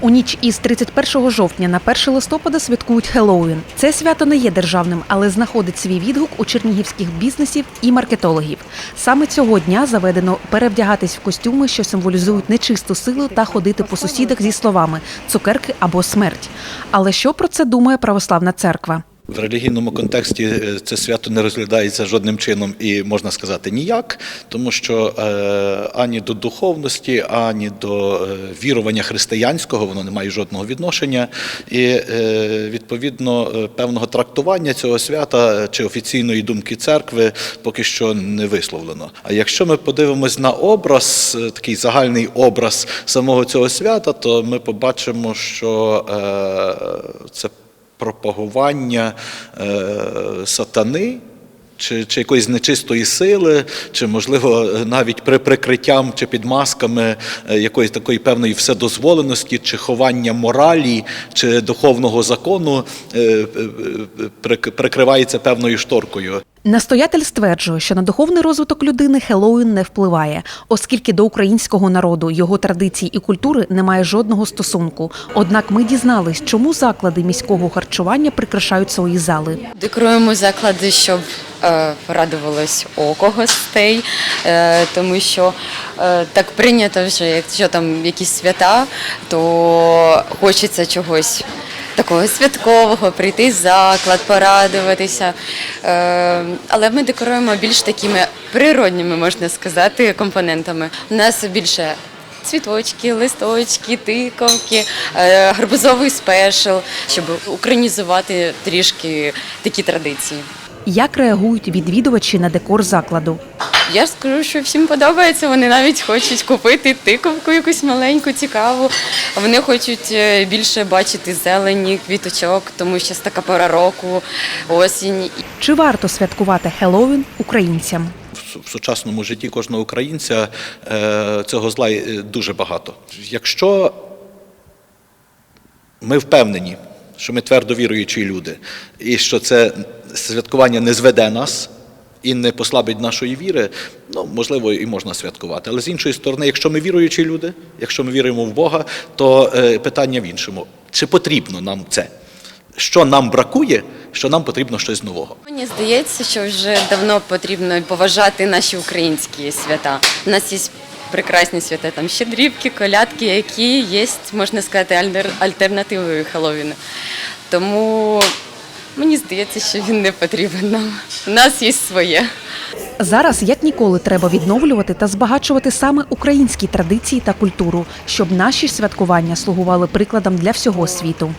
У ніч із 31 жовтня на 1 листопада святкують Хеллоуін. Це свято не є державним, але знаходить свій відгук у чернігівських бізнесів і маркетологів. Саме цього дня заведено перевдягатись в костюми, що символізують нечисту силу, та ходити по сусідах зі словами цукерки або смерть. Але що про це думає православна церква? В релігійному контексті е, це свято не розглядається жодним чином і можна сказати ніяк, тому що е, ані до духовності, ані до е, вірування християнського воно не має жодного відношення. І відповідно певного трактування цього свята чи офіційної думки церкви поки що не висловлено. А якщо ми подивимось на образ, такий загальний образ самого цього свята, то ми побачимо, що це пропагування е, сатани. Чи, чи якоїсь нечистої сили, чи можливо навіть при прикриттям чи під масками е, якоїсь такої певної вседозволеності, чи ховання моралі, чи духовного закону е, прик- прикривається певною шторкою. Настоятель стверджує, що на духовний розвиток людини Хеллоуін не впливає, оскільки до українського народу, його традицій і культури немає жодного стосунку. Однак ми дізнались, чому заклади міського харчування прикрашають свої зали. Декоруємо заклади, щоб е, радувалось око гостей, е, тому що е, так прийнято вже, якщо там якісь свята, то хочеться чогось. Такого святкового, прийти в заклад, порадуватися. Е, але ми декоруємо більш такими природніми, можна сказати, компонентами. У нас більше цвіточки, листочки, тиковки, е, гарбузовий спешл, щоб українізувати трішки такі традиції. Як реагують відвідувачі на декор закладу? Я ж скажу, що всім подобається. Вони навіть хочуть купити тиковку якусь маленьку, цікаву. Вони хочуть е, більше бачити зелені, квіточок, тому що така пора року, осінь. Чи варто святкувати Хеллоуін українцям? В сучасному житті кожного українця е, цього зла е, дуже багато. Якщо ми впевнені, що ми твердо віруючі люди, і що це святкування не зведе нас і не послабить нашої віри, ну можливо, і можна святкувати. Але з іншої сторони, якщо ми віруючі люди, якщо ми віримо в Бога, то е, питання в іншому: чи потрібно нам це? Що нам бракує, що нам потрібно щось нового? Мені здається, що вже давно потрібно поважати наші українські свята. У нас є прекрасні свята, там щедрівки, колядки, які є, можна сказати, альтер- альтернативою Хеллоуіну. Тому мені здається, що він не потрібен нам. У нас є своє. Зараз як ніколи треба відновлювати та збагачувати саме українські традиції та культуру, щоб наші святкування слугували прикладом для всього світу.